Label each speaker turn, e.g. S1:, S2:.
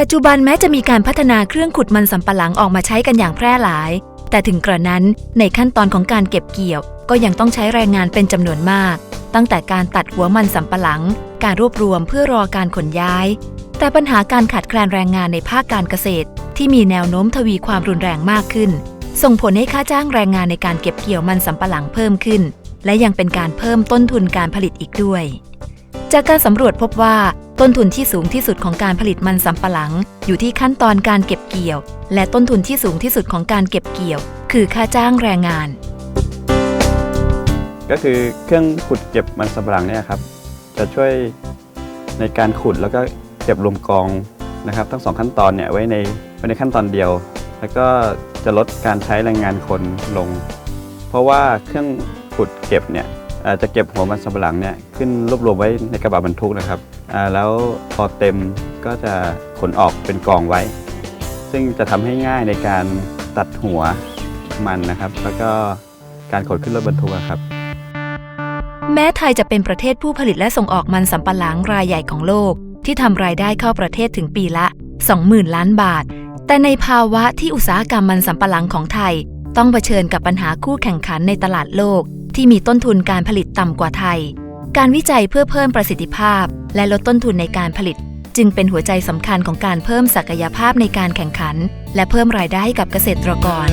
S1: ปัจจุบันแม้จะมีการพัฒนาเครื่องขุดมันสำปะหลังออกมาใช้กันอย่างแพร่หลาย แต่ถึงกระนั้นในขั้นตอนของการเก็บเกี่ยว ก็ยังต้องใช้แรงงานเป็นจำนวนมาก ตั้งแต่การตัดหัวมันสำปะหลัง การรวบรวมเพื่อรอการขนย้าย แต่ปัญหาการขาดแคลนแรงงานในภาคการเกษตร ที่มีแนวโน้มทวีความรุนแรงมากขึ้น ส่งผลให้ค่าจ้างแรงงานในการเก็บเกี่ยวมันสำปะหลังเพิ่มขึ้น และยังเป็นการเพิ่มต้นทุนการผลิตอีกด้วย จากการสำรวจพบว่าต้นทุนที่สูงที่สุดของการผลิตมันสำปะหลัง อยู่ที่ขั้นตอนการเก็บเกี่ยว และต้นทุนที่สูงที่สุดของการเก็บเกี่ยว คือค่าจ้างแรงงาน
S2: ก็คือเครื่องขุดเก็บมันสำปะหลังเนี่ยครับจะช่วยในการขุดแล้วก็เก็บรวมกองนะครับทั้งสองขั้นตอนเนี่ยไว้ในไว้ในขั้นตอนเดียว แล้วก็จะลดการใช้แรงงานคนลง เพราะว่าเครื่องขุดเก็บเนี่ย จะเก็บหัวมันสำปะหลังเนี่ยขึ้นรวบรวมไว้ในกระบะบรรทุกนะครับแล้วพอเต็มก็จะขนออกเป็นกองไว้ ซึ่งจะทำให้ง่ายในการตัดหัวมันนะครับ แล้วก็การขนขึ้นรถบรรทุกครับ
S1: แม้ไทยจะเป็นประเทศผู้ผลิตและส่งออกมันสำปะหลังรายใหญ่ของโลก ที่ทำรายได้เข้าประเทศถึงปีละ 20,000 ล้านบาท แต่ในภาวะที่อุตสาหกรรมมันสำปะหลังของไทย ต้องเผชิญกับปัญหาคู่แข่งขันในตลาดโลก ที่มีต้นทุนการผลิตต่ำกว่าไทย การวิจัยเพื่อเพิ่มประสิทธิภาพ และลดต้นทุนในการผลิต จึงเป็นหัวใจสำคัญของการเพิ่มศักยภาพในการแข่งขัน และเพิ่มรายได้ให้กับเกษตรกร